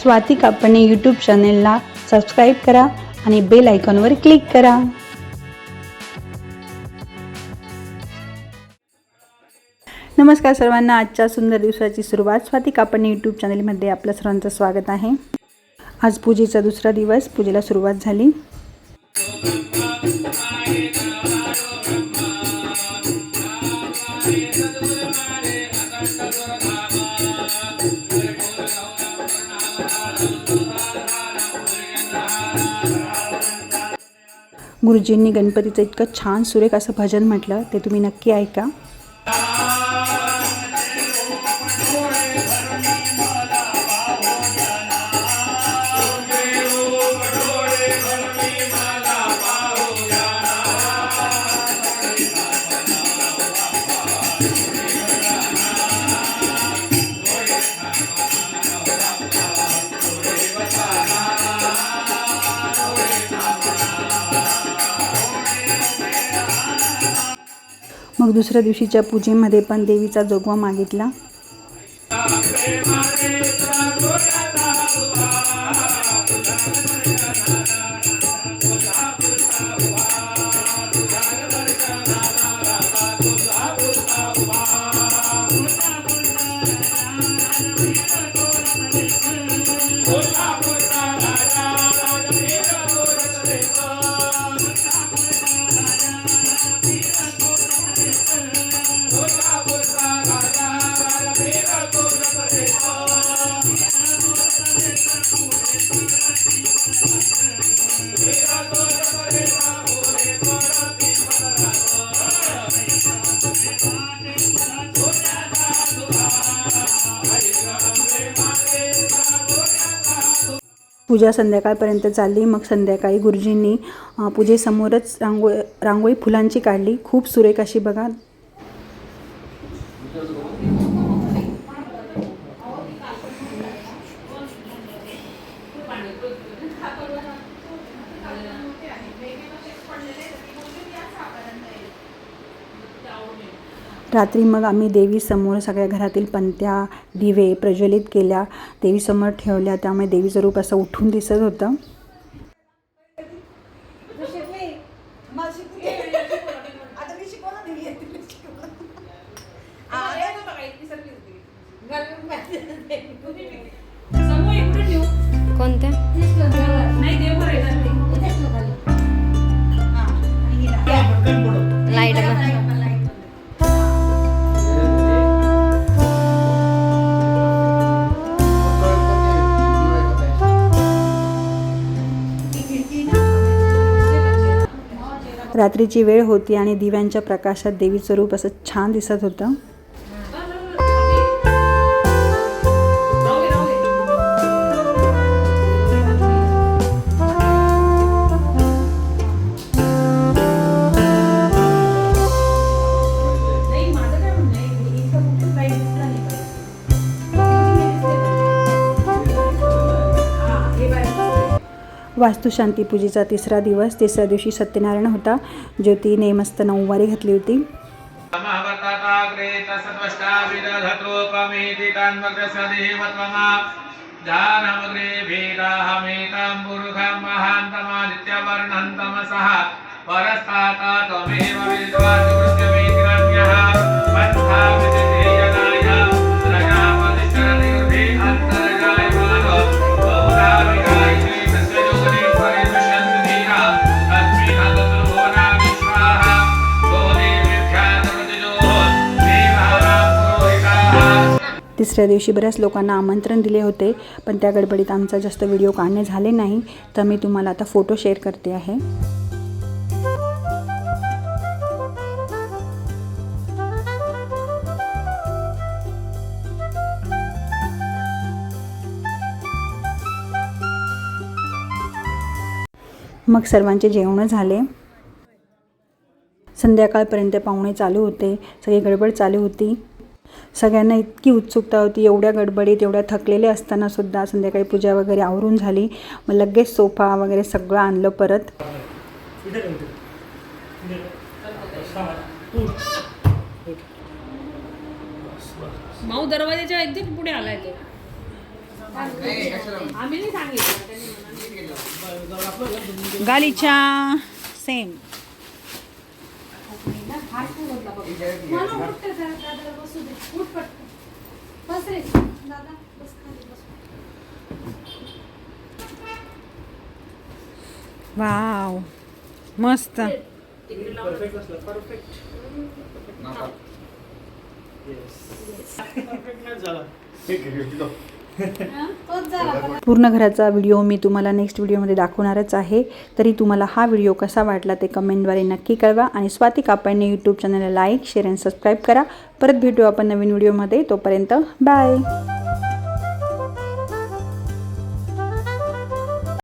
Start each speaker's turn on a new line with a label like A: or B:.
A: Swati Kapne YouTube चॅनेलला subscribe करा आणि बेल आयकॉनवर क्लिक करा. नमस्कार सर्वांना आजच्या सुंदर दिवसाची सुरुवात स्वाती कापणे यूट्यूब चॅनेलमध्ये आपलं सर्वांचं स्वागत आहे. आज पूजेचा दुसरा दिवस पूजेला सुरुवात झाली. गुरुजींनी गणपतीचं इतकं छान सुरेख असं भजन म्हटलं ते तुम्ही नक्की ऐका. मग दुसऱ्या दिवशीच्या पूजेमध्ये पण देवीचा जोगवा मागितला. पूजा संध्याकाळपर्यंत चालली. मग संध्याकाळी गुरुजींनी पूजेसमोरच रांगोळी रांगोळी फुलांची काढली. खूप सुरेख अशी बघा. रात्री मग आम्ही देवीसमोर सगळ्या घरातील पंत्या दिवे प्रज्वलित केल्या. देवीसमोर ठेवल्या. त्यामुळे देवीचं रूप असं उठून दिसत होतं.
B: कोणत्या? लाइट
A: रात्रीची वेळ होती आणि दिव्यांच्या प्रकाशात देवीचं रूप असं छान दिसत होतं. वास्तुशांती पूजेचा तिसरा दिवस. तिसऱ्या दिवशी सत्यनारायण होता. ज्योतीने मस्त नऊवारी घातली होती.
C: परस्ताता त्वमेव
A: तिसऱ्या दिवशी बऱ्याच लोकांना आमंत्रण दिले होते पण त्या गडबडीत आमचा जास्त व्हिडिओ काढणे झाले नाही तर मी तुम्हाला आता फोटो शेअर करते आहे. मग सर्वांचे जेवणं झाले. संध्याकाळपर्यंत पाहुणे चालू होते सगळी गडबड चालू होती. सगळ्यांना इतकी उत्सुकता होती एवढ्या गडबडीत एवढ्या थकलेले असताना सुद्धा संध्याकाळी पूजा वगैरे आवरून झाली. मग लगेच सोफा वगैरे सगळं आणलं परत.
B: माऊ दरवाजाच्या एकदम पुढे आलाय तो. आम्ही सांगितलं.
C: गालीच्या सेम
B: बसू दे. उठ पटकन. बस रे. दादा बस खाली बस.
C: वाव. मस्त.
B: तोच झाला.
C: पूर्ण घराचा व्हिडिओ मी तुम्हाला नेक्स्ट व्हिडिओमध्ये दाखवणारच आहे. तरी तुम्हाला हा व्हिडिओ कसा वाटला ते कमेंटद्वारे नक्की कळवा आणि स्वाती कापडने यूट्यूब चॅनलला लाईक शेअर अँड सबस्क्राईब करा. परत भेटू आपण नवीन व्हिडिओमध्ये तोपर्यंत बाय